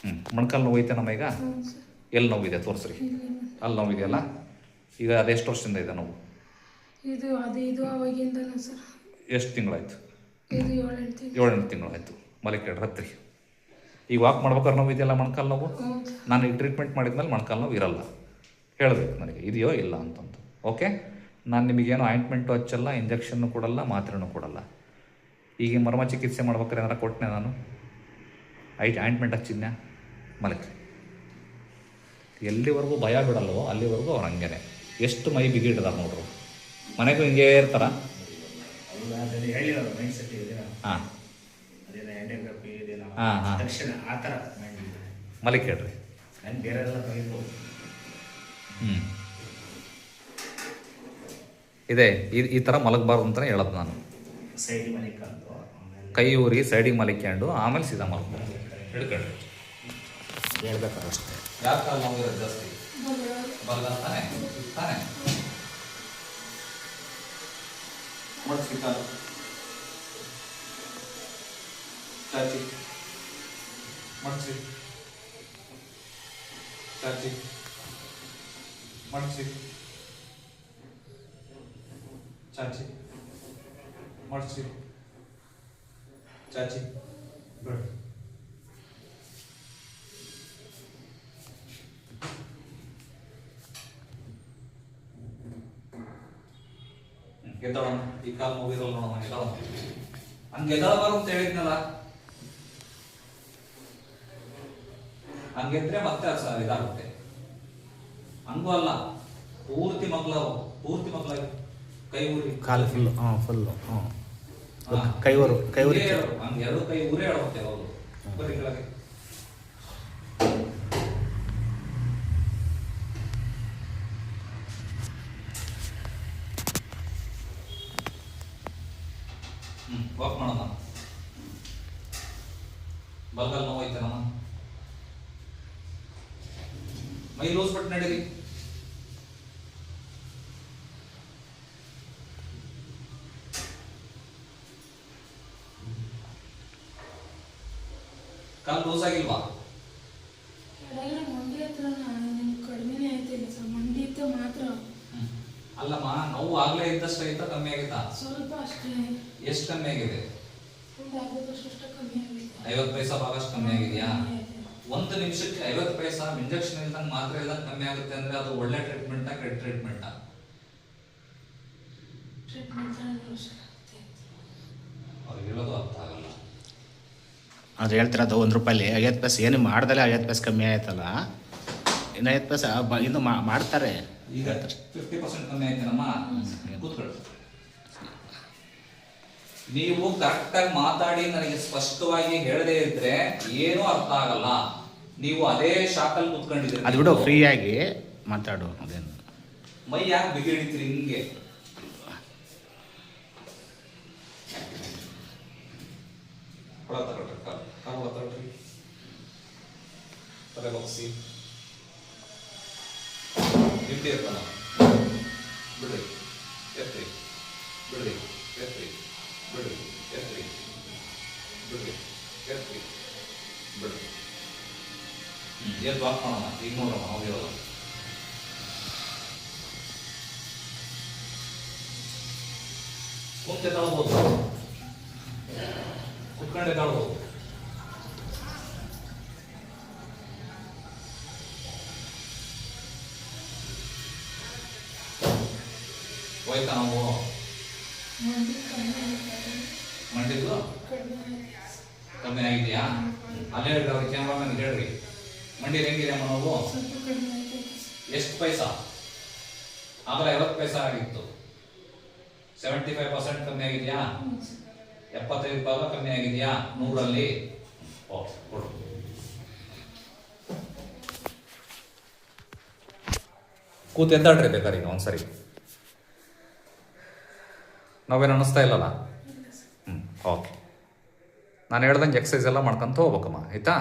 ಹ್ಞೂ ಮೊಣಕಾಲು ನೋವು ಐತೆ ನಮ್ಮ ಈಗ? ಎಲ್ಲಿ ನೋವು ಎಲ್ಲಿ ನೋವಿದೆ ತೋರಿಸ್ರಿ ಅಲ್ಲಿ? ನೋವಿದೆಯಲ್ಲ ಈಗ ಅದೆಷ್ಟು ವರ್ಷದಿಂದ ಇದೆ ನೋವು? ಇದು ಅದು ಇದು ಸರ್. ಎಷ್ಟು ತಿಂಗಳಾಯ್ತು? ಇದು ಏಳೆಂಟು ತಿಂಗಳು. ಏಳೆಂಟು ತಿಂಗಳಾಯ್ತು. ಮಲಿಕೇಡ್ರ ಹತ್ತಿರ ಈಗ ವಾಕ್ ಮಾಡ್ಬೇಕಾದ್ರೆ ನೋವು ಇದೆಯಲ್ಲ ಮೊಣಕಾಲು ನೋವು? ನಾನು ಈಗ ಟ್ರೀಟ್ಮೆಂಟ್ ಮಾಡಿದ್ಮೇಲೆ ಮೊಣಕಾಲು ನೋವು ಇರಲ್ಲ. ಹೇಳಬೇಕು ನನಗೆ ಇದೆಯೋ ಇಲ್ಲ ಅಂತಂದು. ಓಕೆ ನಾನು ನಿಮಗೇನು ಆಯಿಂಟ್ಮೆಂಟು ಹಚ್ಚಲ್ಲ ಇಂಜೆಕ್ಷನ್ನು ಕೊಡಲ್ಲ ಮಾತ್ರೆನೂ ಕೊಡಲ್ಲ. ಈಗ ಮರ್ಮ ಚಿಕಿತ್ಸೆ ಮಾಡ್ಬೇಕಾದ್ರೆ ಏನಾರ ಕೊಟ್ಟನೆ ನಾನು? ಐಟ್ ಆಯಿಂಟ್ಮೆಂಟ್ ಹಚ್ಚಿದ್ನ್ಯಾ? ಮಲಕ್ರಿ ಎಲ್ಲಿವರೆಗೂ ಭಯ ಬಿಡಲ್ವೋ ಅಲ್ಲಿವರೆಗೂ ಅವ್ರು ಹಂಗೇನೆ. ಎಷ್ಟು ಮೈ ಬಿಗಿಡಿದಾರೆ ನೋಡ್ರು. ಮನೆಗೂ ಹಿಂಗೆ ಇರ್ತಾರ? ಹಾಂ. ಇದೆ ಹಾಂ ಹಾ, ಇದೆ ಮಲಿಕ್ ಹೇಳ್ರಿ ಹ್ಞೂ ಇದೆ ಈ ಈ ಥರ ಮಲಗಬಾರ್ದು ಅಂತಲೇ ಹೇಳೋದು ನಾನು. ಕೈ ಊರಿ ಸೈಡಿಗೆ ಮಲಿಕೊಂಡು ಆಮೇಲೆ ಸೀದಾ ಮಲ್ಕೊಂಡು ಹಿಡ್ಕೊಳ್ರಿ ಹೇಳ್ಬೇಕಾದ್ರೆ ಅಷ್ಟೇ ಯಾಕೆ ಕಾಲು ನೋವು ಇರೋದು ಜಾಸ್ತಿ ಬಲ್ಲ ತಾನೆ ತಾನೆ ಮಡ್ಸಿ ಕಾಲು ಚಾಚಿ ಮಡ್ಸಿ ಚಾಚಿ ಮಡ್ಸಿ ಚಾಚಿ ಮಡ್ಸಿ ಚಾಚಿ ಬಿಡು ಗೆದ್ದೋಣ ಈ ಕಾಲ್ ಮುಗಿದಲ್ಲ ನೋಡೋಣ ಗೆದ್ದವನು. ಹಂಗೆ ಗೆದ್ದಳಬಾರು ಅಂತ ಹೇಳಿದ್ನಲ್ಲ? ಹಂಗೆದ್ರೆ ಮತ್ತೆ ಅದು ಸರ್ ಇದಾಗುತ್ತೆ. ಹಂಗೂ ಅಲ್ಲ ಪೂರ್ತಿ ಮಕ್ಕಳು ಪೂರ್ತಿ ಮಗ್ಲಾಗಿ ಕೈ ಊರಿ. ಕಾಲು ಫುಲ್ ಹಾಂ ಫುಲ್ ಹಾ. ಕೈ ಊರು ಕೈ ಊರಿ ಹಿಂಗೆ ಹಂಗೆ ಎರಡು ಕೈ ಊರೇ ಹೇಳುತ್ತೆ ಅವರು ಬರೀ ಕೆಳಗೆ ವಾಕ್ ಮಾಡೋಣ. ಬಲ್ಗಲ್ ನೋವು ಐತೆ ನಮ್ಮ. ಮೈ ಲೂಸ್ ಬಿಟ್ಟು ನಡೀರಿ. ಕಾಲು ಲೂಸ್ ಆಗಿಲ್ವಾ? ಮಂಡಿ ಹತ್ರ ಕಡಿಮೆನೇ ಆಯ್ತಿಲ್ಲ ಸರ್. ಮಂಡಿ ಇತ್ತು ಮಾತ್ರ. ಅಲ್ಲಮ್ಮ ನೋವು ಆಗ್ಲೇ ಇದ್ದಷ್ಟು ಐತಾ ಕಮ್ಮಿ ಆಗಿತ್ತಾ? ಸ್ವಲ್ಪ ಅಷ್ಟೇ ಎಷ್ಟು ಕಮ್ಮಿ ಆಗಿದೆ? ಐವತ್ತು ಪೈಸಾ ಭಾಗಷ್ಟು ಕಮ್ಮಿ ಆಗಿದೆಯಾ? ಆಗಿದೆ. ಒಂದು ನಿಮಿಷಕ್ಕೆ ಐವತ್ತು ಪೈಸಾ ಇಂಜೆಕ್ಷನ್ ಇಲ್ದಂಗೆ ಮಾತ್ರ ಇಲ್ದಂಗೆ ಕಮ್ಮಿ ಆಗುತ್ತೆ ಅಂದ್ರೆ ಅದು ಒಳ್ಳೆ ಟ್ರೀಟ್ಮೆಂಟಾ ಕೆಟ್ಟ ಟ್ರೀಟ್ಮೆಂಟಾ? ಅವ್ರಿಗೆ ಹೇಳೋದು ಅರ್ಥ ಆಗಲ್ಲ. ಅದು ಹೇಳ್ತಿರೋದು ಒಂದು ರೂಪಾಯಿ ಐವತ್ತು ಪೈಸೆ ಏನು ಮಾಡ್ದಲೇ ಐವತ್ತು ಪೈಸೆ ಕಮ್ಮಿ ಆಯ್ತಲ್ಲ? ಇನ್ನು ಪೈಸೆ ಇನ್ನು ಮಾಡ್ತಾರೆ. ಈಗ ಫಿಫ್ಟಿ ಪರ್ಸೆಂಟ್ ಕಮ್ಮಿ ಆಯ್ತೇನಮ್ಮ ಕೂತ್ಕೊಳ್ಳಿ. ನೀವು ಕರೆಕ್ಟಾಗಿ ಮಾತಾಡಿ ನನಗೆ ಸ್ಪಷ್ಟವಾಗಿ ಹೇಳದೇ ಇದ್ರೆ ಏನೂ ಅರ್ಥ ಆಗಲ್ಲ. ನೀವು ಅದೇ ಶಾಕಲ್ಲಿ ಕೂತ್ಕೊಂಡಿದ್ದೀರಿ. ಅದು ಬಿಡು ಫ್ರೀಯಾಗಿ ಮಾತಾಡು ಅದೇನು. ಮೈ ಯಾಕೆ ಬಿಗಿ ಹಿಡಿತೀರಿ ಹಿಂಗೆ? ಕೊಡ ತಗೊಳ್ರಿ ಕಾಲು ಕಾಲು ಒಳ ತಗೊಳ್ರಿ ತಲೆ ಬಗ್ಸಿ ಇರ್ತಾನ ಬಿಡ್ರಿ, ಎತ್ತಿ ಬಿಡ್ರಿ ಎತ್ತಿ ಬಿಡ್ರಿ ಎತ್ತಿ ಬಿಡ್ರಿ ಎತ್ತಿ, ಬಿಡ್ರಿ. ಈಗ ನೋಡೋಣ ಹೋಗಿರೋದು ಕುಂತೆ ತಾಳ್ಬೋದು ಕುತ್ಕೊಂಡೆ ತಾಳ್ಬೋದು ಹೋಯ್ತಾ ನಾವು ಮಂಡಿದ್ದು ಕಮ್ಮಿ ಆಗಿದೆಯಾ? ಅಲ್ಲಿ ಹೇಳ್ರಿ ಅವ್ರಿಗೆ ಕ್ಯಾಮ್ರಾಮನ್ ಹೇಳ್ರಿ. ಮಂಡಿ ಹೆಂಗಿದೆ ಅಮ್ಮ ನಾವು? ಎಷ್ಟು ಪೈಸಾ? ಆಗಲೇ ಐವತ್ತು ಪೈಸಾ ಆಗಿತ್ತು. ಸೆವೆಂಟಿ ಫೈವ್ ಪರ್ಸೆಂಟ್ ಕಮ್ಮಿ ಆಗಿದೆಯಾ? ಎಪ್ಪತ್ತೈದು ಭಾಗ ಕಮ್ಮಿ ಆಗಿದೆಯಾ? ನೂರಲ್ಲಿ? ಓಕೆ, ಕೊಡು. ಕೂತ್ ಎದ್ದಾಡ್ರಿ ಬೇಕಾದ್ರೆ ಈಗ ಒಂದ್ಸರಿ ನಾವೇನು ಅನ್ನಿಸ್ತಾ ಇಲ್ಲಲ್ಲ? ಹ್ಞೂ ಓಕೆ ನಾನು ಹೇಳ್ದಂಗೆ ಎಕ್ಸಸೈಸ್ ಎಲ್ಲ ಮಾಡ್ಕೊಂತ ಹೋಗ್ಬೇಕಮ್ಮ ಆಯ್ತಾ?